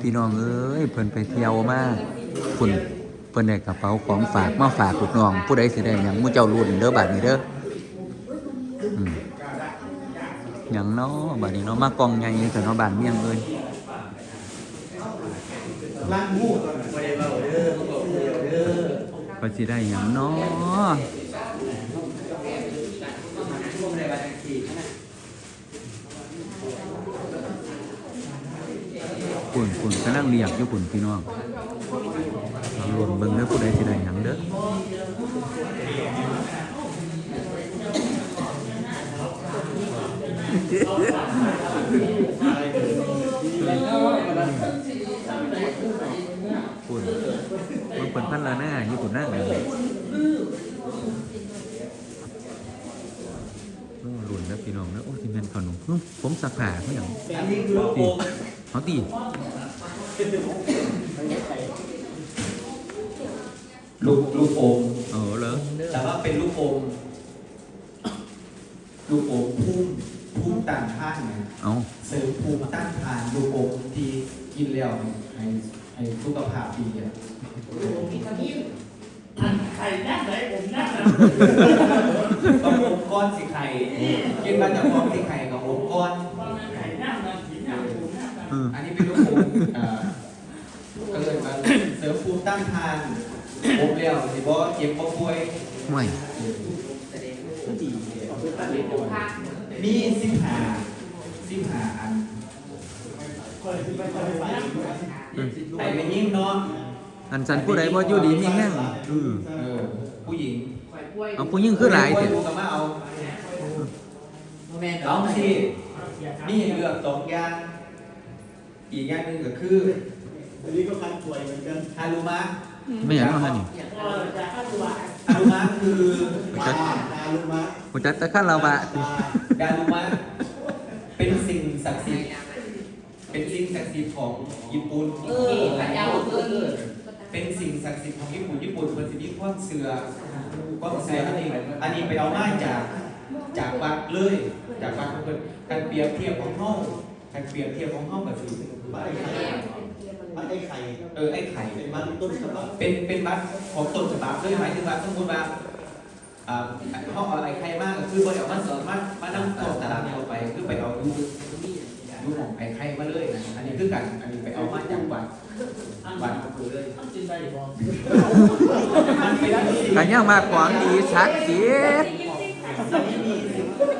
พี่น้องเอ้ยเพิ่นไปเที่ยวมาคุณเพิ่นได้กระเป๋าของฝากมาฝากลูกน้อง ผู้ใดสิได้หยังมู่เจ้ารุ่นเด้อบัดนี้เด้อหยังเนาะบัดนี้เนาะมากองใหญ่แต่เนาะบ้านเมียงเอ้ยล้างมูกไม่ได้เบาเด้อเขาบอกเด้อเด้อว่าสิได้หยังเนาะ คุณคุณกำลังเรียกอยู่คุณพี่น้องเอารวมเบิ่งเด้อผู้ใดสิได้หยังเด้อคุณมันเป็นพันละหน้าญี่ปุ่นหน้าไงโอ้รุ่นแล้วพี่น้องนะโอ้ที่เป็นขนมอื้อผมสักผ่าเขาอย่างอันนี้คือลูกโป่งเขาตี ลูกลูกโป่งเออเหรอแต่ว่าเป็นลูกโป่งลูกโป่งพุ่มพุ่มต้านทานไงเอาเสริมภูมิต้านทานลูกโป่งที่กินแล้วให้ให้สุขภาพดีอะไข่นั่งไหนผมนั่งนะต้องอมก้อนสิไข่กินมาจากฟองสิไข่กับอมก้อน ไข่นั่งนะผีนั่งผมนั่งนะ เออ อันนี้เป็นลูกโป่งเอ่อก็เลยมาเสริ มภูมิต้านทานอมแล้วสิบ่เจ็บบ่ป่วยห่วยมีสิบหาสิบหาอันอืมไปไปยิ่งเนาะอันสันผู้ใดบ่อยู่ดีมีแห้งอือเออผู้หญิงเอาผู้ยิ่งคือหลายเถเถอะอะก็มาเอาสองสิมีให้เลือกสองอย่างอีกอย่างหนึ่งก็คือ อันนี้ก็คันป่วยเหมือนกันฮารุมะไม่อย่างนั้นฮะนี่ก็จะเข้าตัวฮารุมะคือจัปดลาตาลุมะผมจัดแตะขั้นเราบะดารุมะเป็นสิ่งศักดิ์สิทธิ์เป็นสิ่งศักดิ์สิทธิ์ของญี่ปุ่นเออขยาวเกินเป็นสิ่งศักดิ์สิทธิ์ของญี่ปุ่นญี่ปุ่นเป็นสิ่งที่ความเสือความเสืออันนี้อันนี้ไปเอามาจากจากวัดเลยจากวัดของเพิ่นการเปรียบเทียบของห้องการเปรียบเทียบของห้องกับคือบ้าน ไอ้ไข่าไอ้ไข่เออไอ้ไข่เป็นบ้านต้นฉบับเป็นเป็นบัตรของต้นฉบับเลยหมายถึงว่าสมมติว่าอ่าห้องอาไอ้ไข่มากคือบ่ได้เอามาเสริมามานั่งต่อตารางเอาไปคือไปเอาดูดูของไอ้ไข่มาเลยนะอันนี้คือกันอันนี้ไปเอามาจากวัดวัดเลยต้องจินได้บอกมันเป็นที่กันยังมากว่าดีชักเสี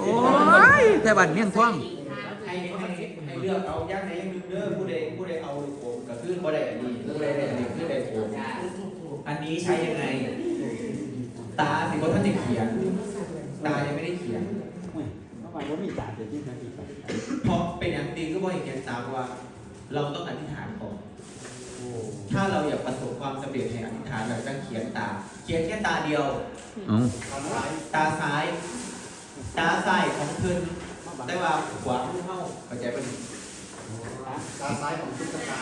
โอ้ยแต่บันเมี่ยงท่องให้เลือกเอาย่างไหนย่างนึงเด้อผู้ใดผู้ใดเอาผม ขึ้นบ่ได้อันนี้ผู้ใดได้อันนี้ขึ้นได้โผมอันนี้ใช้ยังไง ตาสิบ่ท่านได้เขียน ตายังไม่ได้เขียนเมื่อวานว่ามีจ่าเดี๋ยวที่นาทีไปเพราะเป็นอย่างตีก็บ่ให้เขียนตามว่า เราต้องอธิษฐานก่อนถ้าเราอยากประสบความสำเร็จในอธิษฐานเราต้องเขียนตา เขียนแค่ตาเดียวเอาทำร้ายตาซ้าย ตาซ้ายของเพิ่นแต่ว่าขวาผู้เข้าเข้าใจป่ะนี่ตาซ้ายของตุ๊กตา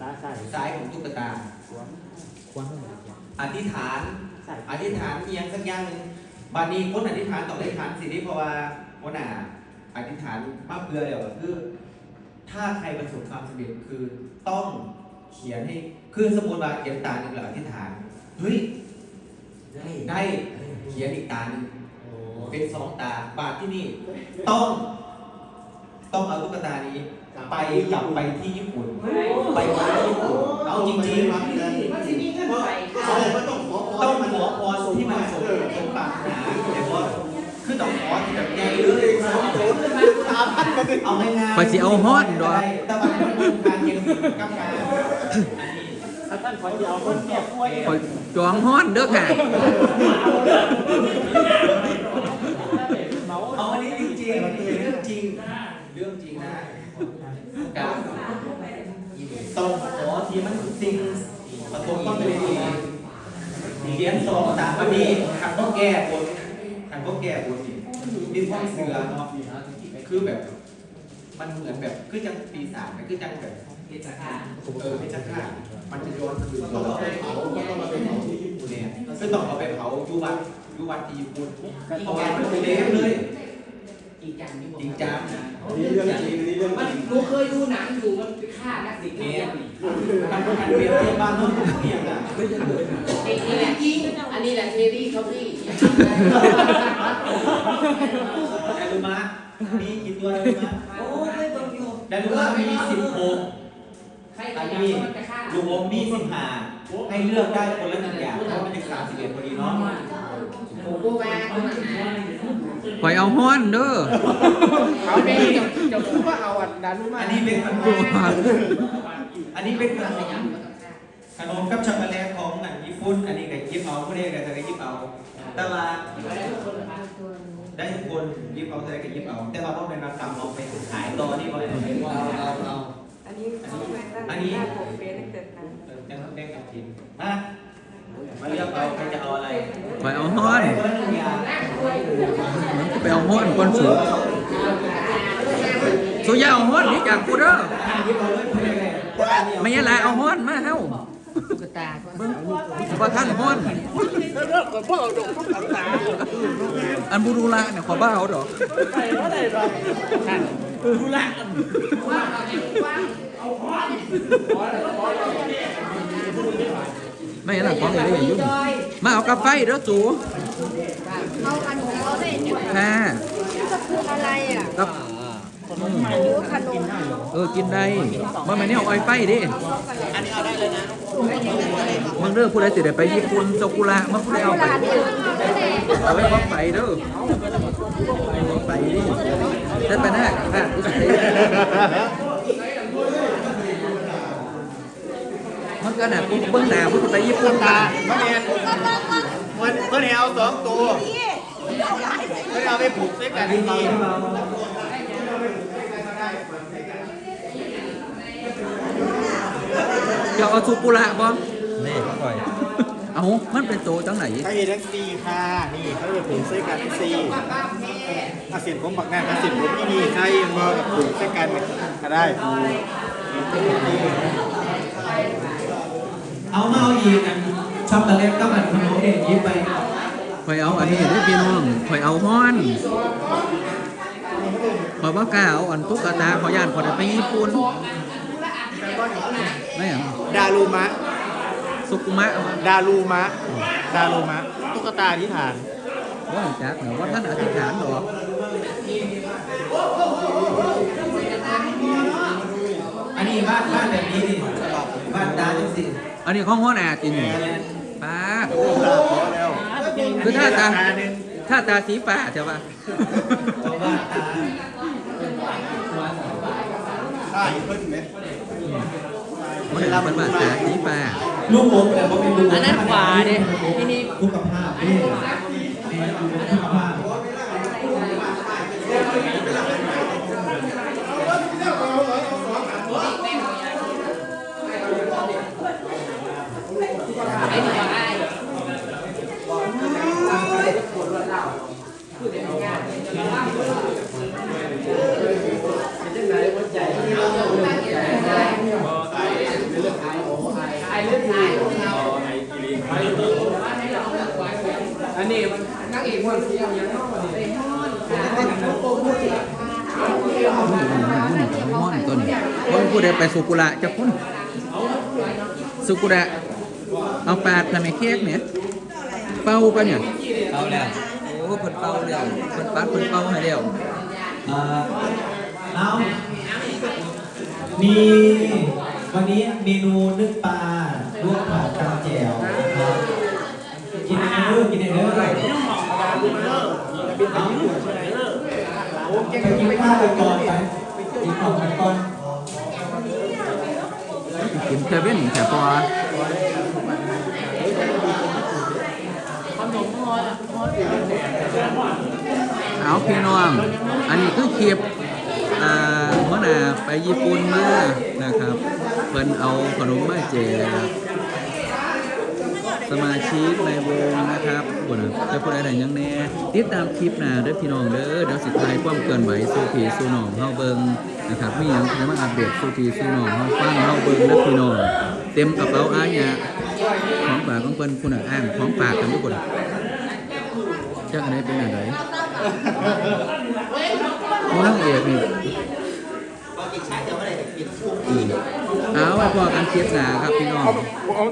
ตาซ้ายซ้ายของตุ๊กตาขวาอธิษฐานอธิษฐานเพียงสักอย่างหนึ่งบาดนี้คนอธิษฐานต้องอธิษฐานสิ่งนี้เพราะว่าวันน่ะอธิษฐานมากเพื่อเดียวก็คือ ถ้าใครประสบความสำเร็จคือต้องเขียนให้คือสมมติว่าเขียนตาหนึ่งแล้วอธิษฐานเฮ้ยได้เขียนอีกตาหนึ่งเป็นสองตาบาทที่นี่ต้อง ต้องเอาตุ๊กตานี้ ไปกลับไปที่ญี่ปุ่น ไปไว้ที่ญี่ปุ่นเอาจริงๆมันจะมีเงื่อนไขแสดงว่าต้องขอพรต้องขอพรที่มันสมสมปรารถนาแต่ว่าคือต้องขอที่แบบใหญ่เลยเอาง่ายๆไปสิเอาฮอดดอกแต่ว่ามันเป็นการเย็นกับการอันนี้ท่านขอจะเอาคนแก่ป่วยคอยจองฮ้อนเด้อค่ะ เอาอันนี้จริงๆเรื่องจริง เรื่องจริงนะกับต้องขอที่มันสิ่งประสบความสำเร็จดีเขียนสองตามอันนี้ขันก็แก้บนขันก็แก้บนนี่มีความเสือเนาะคือแบบ มันเหมือนแบบคือจังปีศาจนะคือจังแบบเพชรฆาตเออเป็นจังฆาตมันจะย้อนคืนต้องเอาไปเผาต้องเอาไปเผาที่ญี่ปุ่นเนี่ยซึ่งต้องเอาไปเผาอยุวัดอยุวัดที่ญี่ปุ่นเพราะว่ามันเป็นเละเลย จริงจังนี่บอกจริงจังอันนี้เรื่องจริงอันนี้เรื่องมันจริงกูเคยดูหนังอยู่มันไปฆ่านักสิงห์เนี่เนี่ยยการการเปรียบเทียบบ้านเมืองเนี่ยนะไอ้นี่แหละจริงอันนี้แหละเทรี่เขาพี่ไดรูมะมีกี่ตัวไดรูมะโอ้ยตรงอยู่ไดรูมะมีสิบหกใครอันจะนี้มันไปฆ่าลูกอมมีสิบห้าให้เลือกได้คนละหนึ่งอย่างเพราะมันจะสามสิบเอ็ดพอดีเนาะโอ้โหแม่คนนั้นนะ ข่อยเอาฮ้อนเด้อเอาไปจะจะพูดว่าเอาอันนั้นมาอันนี้เป็นขนมอันนี้เป็นขนมขนมกับช็อกโกแลตของอันญี่ปุ่น อันนี้ก็ยิบเอาผู้ใดก็จะยิบเอา แต่ว่าได้ทุกคนนะคะได้ทุกคนยิบเอาใครก็ยิบเอา แต่ว่าต้องเป็นมาทำเอาไปขายต่อนี่บ่อยเอาเอาเอาอันนี้เขาเคยตั้งหน้าผมเป็นตั้งแต่นั้นเออยังแบ่งกันกินมามาเลือกเอาใครจะเอาอะไรข่อยเอาฮ้อนคนละหนึ่งอย่าง ไปเอาฮ้อนก่อนสูสูอย่าเอาฮ้อนนี่จากกูเด้อยิบเอาเลยผู้ใดก็ได้แต่อันนี้เอาไม่ใช่ละเอาฮ้อนมาเฮาตุ๊กตาบ่ทันฮ้อนอันบูรุละเนี่ยขอบ้าเอาดอกใครว่าได้หรอกดูละไม่ใช่ละของอะไรอย่างยุ่งมาเอากาแฟเด้อจู เอาขนมเขาได้เนี่ยค่ะก็คืออะไรอะกับโอ้ขนมเออกินได้มันไม่เนี่ยเอาไอไฟดิอันนี้เอาได้เลยนะมึงเด้อผู้ใดสิได้ไปญี่ปุ่นซากุระมึงผู้ใดเอาไปร้านอื่นไม่ได้เอาไว้พร้อมไปเด้อไปดิได้ไปหน้าค่ะผู้ใดมันก็น่ะกูเบิ่งหน้าผู้สิไปญี่ปุ่นตาเมื่อเนี่ยเมื่อเมื่อเนี่ยเอาสองตัวเมื่อเอาไปผูกเส้นกันดีอยากเอาซากุระบ่นี่ปล่อยเอามันเป็นโตจังไหนใครเห็นทั้งซีค่ะ นี่เขาจะผูกเส้นกันซีอาเสียนผมบักหน้าอาเสียนผมที่นี่ใครมากับผูกเส้นกันก็ได้ เอามาเอาอีกอัน ช็อกโกแลตกับอันขนมเด็กยิบไปข่อยเอาอันนี้ได้พี่น้องข่อยเอาฮ้อนข่อยบ่ากล้าเอาอันตุ๊กตาขอยย่านขอได้ไปญี่ปุ่นไม่หยังดารูมะ สุกุมะดารูมะ ดารูมะ ตุ๊กตาที่ฐานว่าจักเหรอว่าท่านอธิษฐานหรออันนี้บ้านบ้านแบบนี้นี่บ้านตาจังสิอันนี้ของหัวหน้าจริงาโอ้ลาพอแล้วคือถ้าตาตาหนึ่งถ้าตาสีฟ้าใช่ปะเอาบ้านตาใช่เพิ่งไหมมันเป็นมันว่าตาสีฟ้าลูกอมแต่ว่าเป็นลูกอมอันนั้นขวาดิที่นี่สุขภาพนี่สุขภาพ ไอ้หนูไอ้ อันนี้มันนักเอกวันเสียงยังนอกเลย ม่อนต้น คนผู้ใดไปสุกุระจะพ้นสุกุระเอาปาดทำไมเค้กเนี่ยเป่าปะเนี่ยเอาแล้วโอ้เพิ่นเป่าแล้วเพิ่นปัดเพิ่นเป่าให้แล้วเอ่อเอามีวันนี้เมนูนึ่งปลาลวกผัดกระแจ่วนะครับกินในเด้อกินในเด้อไปกินข้าวกันก่อนไปกินข้าวกันก่อน กินเซเว่นแต่พอเอาพี่น้อง อันนี้คือคลิปอ่าหัวหน้าไปญี่ปุ่นมานะครับเพิ่นเอาขนมมาแจกสมาชิกในวงนะครับบุญจะพูดอะไรยังแน่ติดตามคลิปน้าเด้อพี่น้องเด้อเดี๋ยวสิทายความเกินไหวสู่พี่สู่น้องเฮาเบิง นะครับมีหยังที่มาอัปเดตสู่พี่สู่น้องเฮาฟังเฮาเบิงเด้อพี่น้องเต็มกระเป๋าอ้ายะของฝากของเพิ่นคุณน่ะอ้างของฝากกันทุกคนจักอันไหนเป็นอันไหนผู้นางเอกนี่ก็กินช้าจะไม่ได้แต่กินอืมเอาไว้พอกันคลิปหนาครับพี่น้องเอา